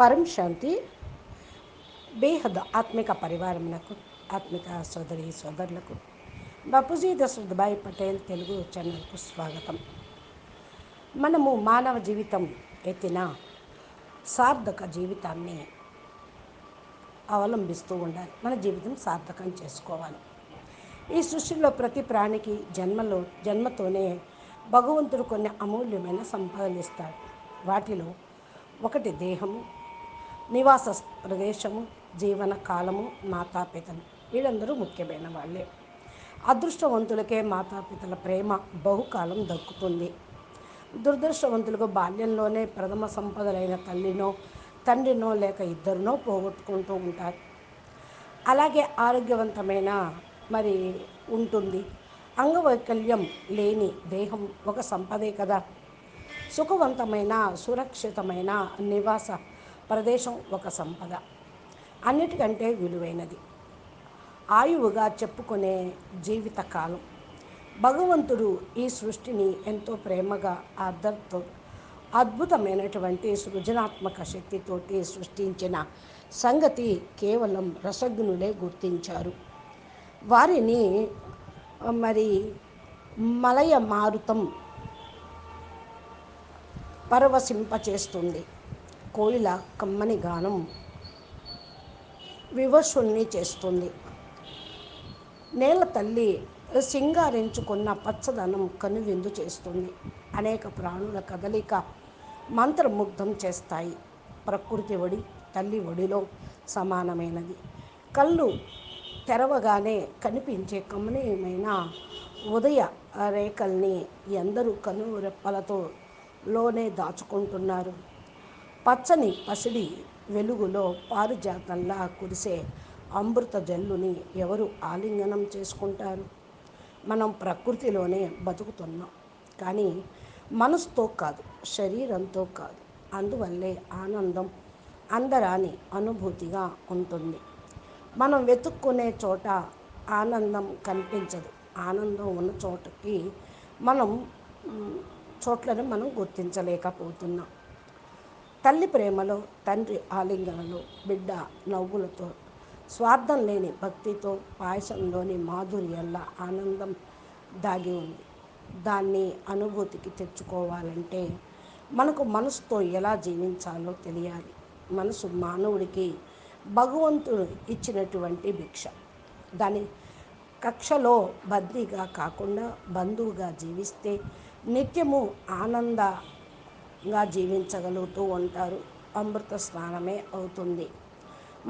పరం శాంతి బేహద్ ఆత్మిక పరివారమునకు ఆత్మిక సోదరి సోదరులకు. బాపూజీ దశరథభాయ్ పటేల్ తెలుగు ఛానల్కు స్వాగతం. మనము మానవ జీవితం ఎత్తిన సార్థక జీవితాన్ని అవలంబిస్తూ ఉండాలి. మన జీవితం సార్థకం చేసుకోవాలి. ఈ సృష్టిలో ప్రతి ప్రాణికి జన్మలో జన్మతోనే భగవంతుడు కొన్ని అమూల్యమైన సంపాదనిస్తాడు వాటిలో ఒకటి దేహము నివాస ప్రదేశము జీవన కాలము మాతాపితలు. వీళ్ళందరూ ముఖ్యమైన వాళ్ళే. అదృష్టవంతులకే మాతాపితల ప్రేమ బహుకాలం దక్కుతుంది. దురదృష్టవంతులకు బాల్యంలోనే ప్రథమ సంపదలైన తల్లినో తండ్రినో లేక ఇద్దరినో పోగొట్టుకుంటూ ఉంటారు. అలాగే ఆరోగ్యవంతమైన మరి ఉంటుంది. అంగవైకల్యం లేని దేహం ఒక సంపదే కదా. సుఖవంతమైన సురక్షితమైన నివాస ప్రదేశం ఒక సంపద. అన్నిటికంటే విలువైనది. ఆయువుగా చెప్పుకునే జీవితకాలం. భగవంతుడు ఈ సృష్టిని ఎంతో ప్రేమగా అర్థంతో అద్భుతమైనటువంటి సృజనాత్మక శక్తితోటి సృష్టించిన సంగతి కేవలం రసజ్ఞులే గుర్తించారు. వారిని మరి మలయ మారుతం పరవశింపచేస్తుంది. కోయిల కమ్మని గానం వివశుణ్ణి చేస్తుంది. నేల తల్లి సింగారించుకున్న పచ్చదనం కనువిందు చేస్తుంది. అనేక ప్రాణుల కదలిక మంత్రముగ్ధం చేస్తాయి. ప్రకృతి ఒడి తల్లి ఒడిలో సమానమైనది. కళ్ళు తెరవగానే కనిపించే కమనీయమైన ఉదయ రేఖల్ని ఎందరూ కనురెప్పలతో లోనే దాచుకుంటున్నారు. పచ్చని పసిడి వెలుగులో పారిజాతంలా కురిసే అమృత జల్లుని ఎవరు ఆలింగనం చేసుకుంటారు? మనం ప్రకృతిలోనే బతుకుతున్నాం. కానీ మనసుతో కాదు శరీరంతో కాదు. అందువల్లే ఆనందం అందరాని అనుభూతిగా ఉంటుంది. మనం వెతుక్కునే చోట ఆనందం కనిపించదు. ఆనందం ఉన్న చోటకి మనం చోట్లను మనం గుర్తించలేకపోతున్నాం. తల్లి ప్రేమలో తండ్రి ఆలింగనలో బిడ్డ నవ్వులతో స్వార్థం లేని భక్తితో పాయసంలోని మాధుర్యంలా ఆనందం దాగి ఉంది. దాన్ని అనుభూతికి తెచ్చుకోవాలంటే మనకు మనసుతో ఎలా జీవించాలో తెలియాలి. మనసు మానవుడికి భగవంతుడు ఇచ్చినటువంటి భిక్ష. దాని కక్షలో బద్దీగా కాకుండా బంధువుగా జీవిస్తే నిత్యము ఆనంద ఆనందంగా జీవించగలుగుతూ ఉంటారు. అమృత స్నానమే అవుతుంది.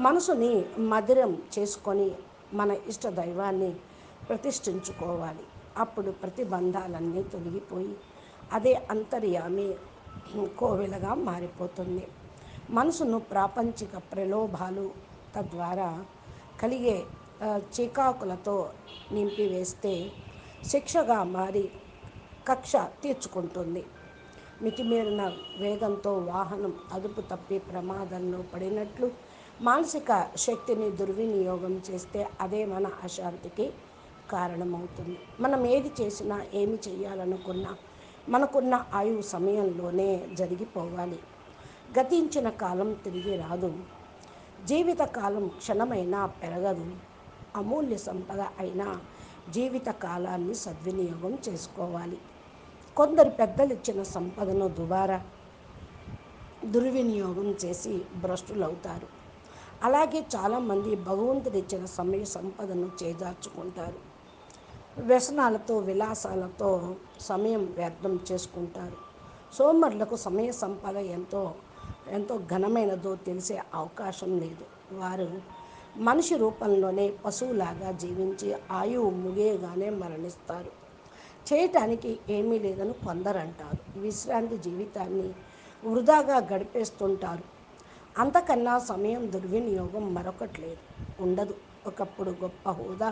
మనసుని మధురం చేసుకొని మన ఇష్ట దైవాన్ని ప్రతిష్ఠించుకోవాలి. అప్పుడు ప్రతిబంధాలన్నీ తొలగిపోయి అదే అంతర్యామి కోవెలగా మారిపోతుంది. మనసును ప్రాపంచిక ప్రలోభాలు తద్వారా కలిగే చికాకులతో నింపివేస్తే శిక్షగా మారి కక్ష తీర్చుకుంటుంది. మితిమీరిన వేగంతో వాహనం అదుపు తప్పి ప్రమాదంలో పడినట్లు మానసిక శక్తిని దుర్వినియోగం చేస్తే అదే మన అశాంతికి కారణమవుతుంది. మనం ఏది చేసినా ఏమి చేయాలనుకున్నా మనకున్న ఆయువు సమయంలోనే జరిగిపోవాలి. గతించిన కాలం తిరిగి రాదు. జీవితకాలం క్షణమైనా పెరగదు. అమూల్య సంపద అయినా జీవిత కాలాన్ని సద్వినియోగం చేసుకోవాలి. కొందరు పెద్దలు ఇచ్చిన సంపదను దుబారా దుర్వినియోగం చేసి భ్రష్టులవుతారు. అలాగే చాలామంది భగవంతుడు ఇచ్చిన సమయ సంపదను చేజార్చుకుంటారు. వ్యసనాలతో విలాసాలతో సమయం వ్యర్థం చేసుకుంటారు. సోమరులకు సమయ సంపద ఎంతో ఎంతో ఘనమైనదో తెలిసే అవకాశం లేదు. వారు మనిషి రూపంలోనే పశువులాగా జీవించి ఆయువు ముగియగానే మరణిస్తారు. చేయటానికి ఏమీ లేదని కొందరంటారు. విశ్రాంతి జీవితాన్ని వృధాగా గడిపేస్తుంటారు. అంతకన్నా సమయం దుర్వినియోగం మరొకటి లేదు. ఉండదు. ఒకప్పుడు గొప్ప హోదా.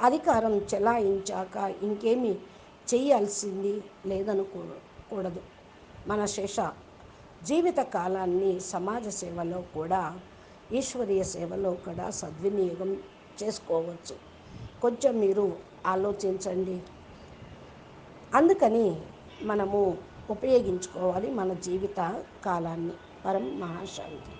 అధికారం చెలాయించాక ఇంకేమీ చేయాల్సింది లేదనుకోకూడదు మన శేష జీవిత కాలాన్ని సమాజ సేవలో కూడా ఈశ్వరీయ సేవలో కూడా సద్వినియోగం చేసుకోవచ్చు. కొంచెం మీరు ఆలోచించండి. అందుకని మనము ఉపయోగించుకోవాలి మన జీవిత కాలాన్ని. పరం మహాశాంతి